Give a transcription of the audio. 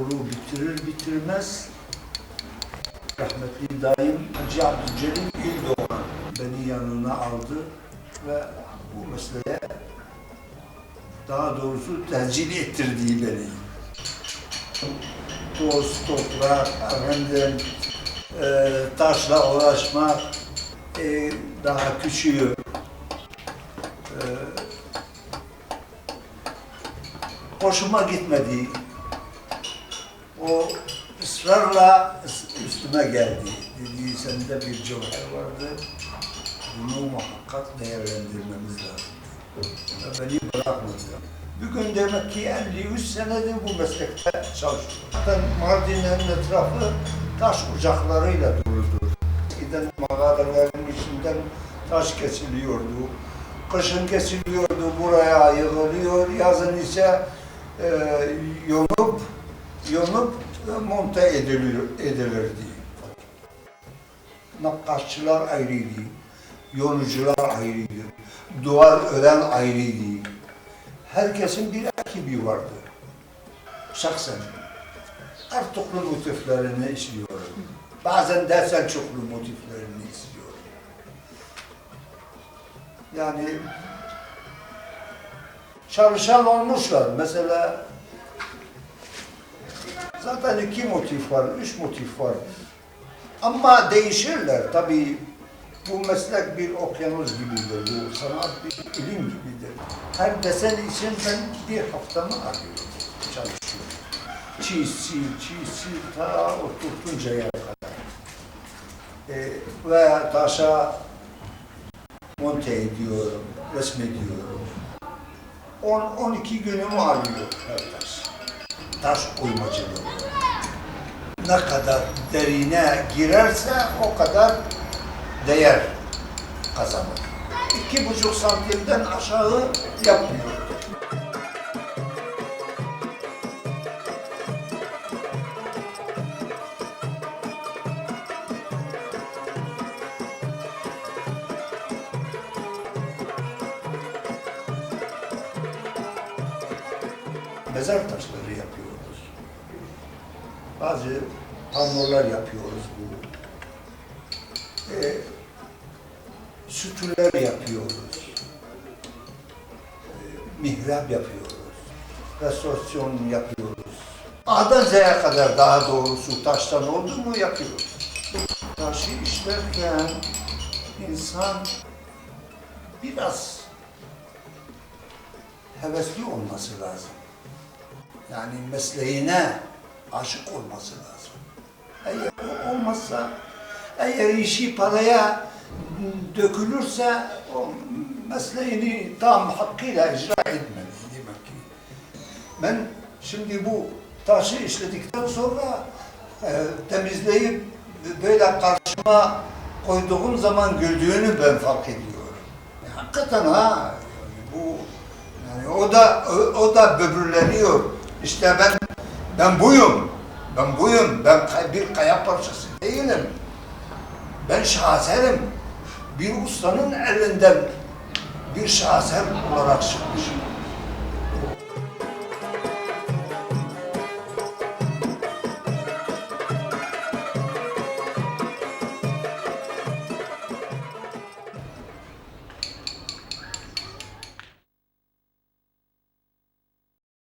okulu bitirir bitirmez. Rahmetli dayım Hacı Abdülcelil İldoğan beni yanına aldı ve bu mesleğe daha doğrusu tercih ettirdiği beni. Toz, toprak, efendim, e, taşla uğraşmak, e, daha küçüğü, e, hoşuma gitmedi. O ısrarla üs- üstüme geldi. Dedi sende bir cevher vardı. Bunu muhakkak değerlendirmemiz lazım. Ve beni bırakmadı. Bugün demek ki 53 senedir bu meslekte çalışıyorum. Zaten Mardin'in etrafı taş ocaklarıyla doludur. Giden mağaraların içinden taş kesiliyordu. Kışın kesiliyordu, buraya yığılıyor. Yazın ise e, yonup yonup monte ediliyor, edilirdi. Nakkaşçılar ayrıydı, yonucular ayrıydı, duvar ören ayrıydı. Herkesin bir ekibi vardı. Şahsen. Artuklu motiflerini işliyorum. Bazen de Selçuklu motiflerini istiyorum. Yani çalışan olmuşlar. Mesela Zaten iki motif var, üç motif var. Ama değişirler tabii. Bu meslek bir okyanus gibidir, bu sanat bir ilim gibidir. Her desen için ben bir haftamı arıyorum, çalışıyorum. Çiğ sil, çiğ sil ta oturtuncaya kadar. Ee, ve taşa monte ediyorum, resmediyorum. 10-12 günümü alıyor her taş taş oymacılığı. Ne kadar derine girerse o kadar değer kazanır. İki buçuk santimden aşağı yapmıyor. Mezar taşları yapıyoruz. Bazı panolar yapıyoruz bu. Ee, sütüler yapıyoruz. Ee, mihrap yapıyoruz. Restorasyon yapıyoruz. A'dan Z'ye kadar daha doğrusu taştan oldu mu yapıyoruz. Taşı işlerken insan biraz hevesli olması lazım. Yani mesleğine aşık olması lazım. Eğer olmazsa, eğer işi paraya dökülürse o mesleğini tam hakkıyla icra etmez demek ki. Ben şimdi bu taşı işledikten sonra e, temizleyip böyle karşıma koyduğum zaman güldüğünü ben fark ediyorum. Hakikaten ha, yani bu yani o da o, o da böbürleniyor. İşte ben ben buyum. Ben buyum. Ben bir kaya parçası değilim. Ben şaheserim. Bir ustanın elinden bir şaheser olarak çıktım.